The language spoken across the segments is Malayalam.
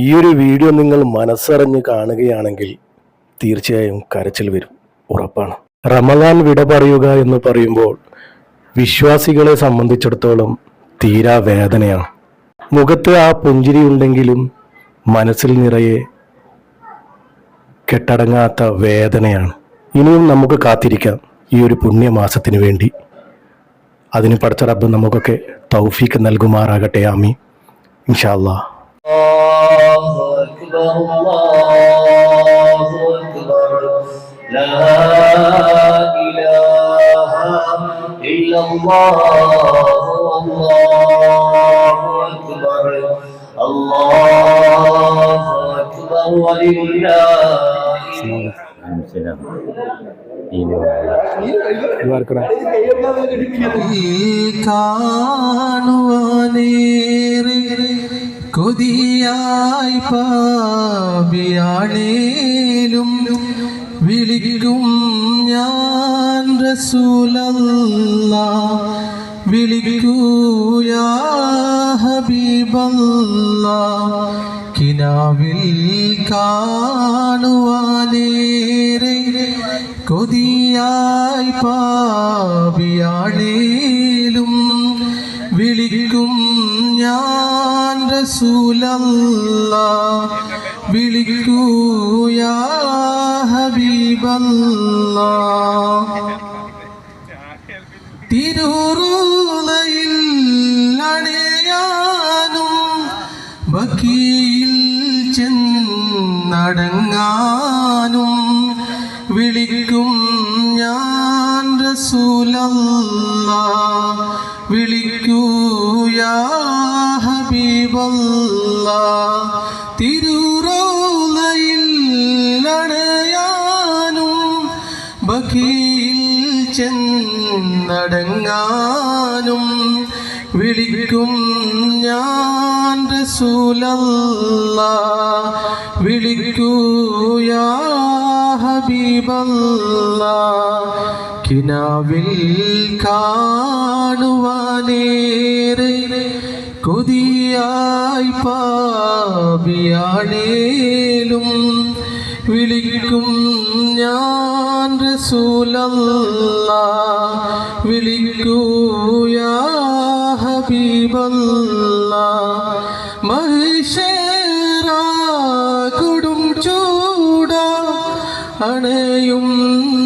ഈ ഒരു വീഡിയോ നിങ്ങൾ മനസ്സറിഞ്ഞ് കാണുകയാണെങ്കിൽ തീർച്ചയായും കരച്ചിൽ വരും. ഉറപ്പാണ്. റമദാൻ വിട പറയുക എന്ന് പറയുമ്പോൾ വിശ്വാസികളെ സംബന്ധിച്ചിടത്തോളം തീരാ വേദനയാണ്. മുഖത്ത് ആ പുഞ്ചിരി ഉണ്ടെങ്കിലും മനസ്സിൽ നിറയെ കെട്ടടങ്ങാത്ത വേദനയാണ്. ഇനിയും നമുക്ക് കാത്തിരിക്കാം ഈ ഒരു പുണ്യമാസത്തിന് വേണ്ടി. അതിന് പഠിച്ച റബ്ബ് നമുക്കൊക്കെ തൗഫീക്ക് നൽകുമാറാകട്ടെ. ആമി ഇൻഷാ അല്ലാ الله أكبر الله أكبر لا إله إلا الله الله أكبر الله أكبر ولله മനസ്സിലാവും ഈ കാണുവാനേറെ കൊതിയായി പാപിയാണേലും വിളിക്കും ഞാൻ റസൂലല്ല വിളിക്കൂയാ ഹബീബല്ല കിനാവിൽ കാണുവാനേറെ കൊതിയായി പാപിയാണേലും റസൂലല്ല വിളിക്കൂയാ ഹബീബല്ല തിരുറുളയിൽ അണയാനും ബക്കിയിൽ ചെന്നടങ്ങാനും വിളിക്കും ഞാൻ റസൂലല്ല വിളിക്കൂയാ ഹബീബല്ല ചെന്നടങ്ങാനും വിളിക്കും ഞാൻ റസൂലല്ല. ഹബീബല്ല. കിനാവിൽ കാണുവാനേറെ കൊതിയായി പാപിയാണേലും വിളിക്കും ഞാൻ റസൂലല്ല. വിളിക്കൂയാ ഹബീബല്ല. മഹിഷേറ കൊടും ചൂട. അണയും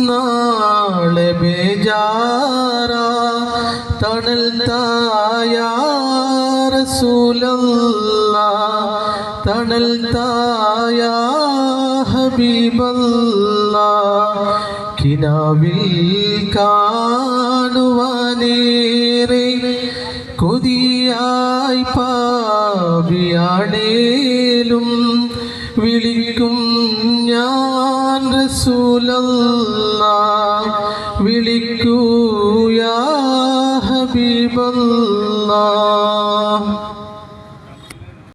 നാളെ ബേജാറ. തണൽ തായ റസൂലല്ല തണൽ തായ ഹബീബല്ല കിനാവിൽ കാണുവാനേറെ കൊതിയായി പാവിയാണേലും വിളിക്കും ഞാൻ റസൂലല്ല വിളിക്കൂയാ ഹബീബല്ല Oh.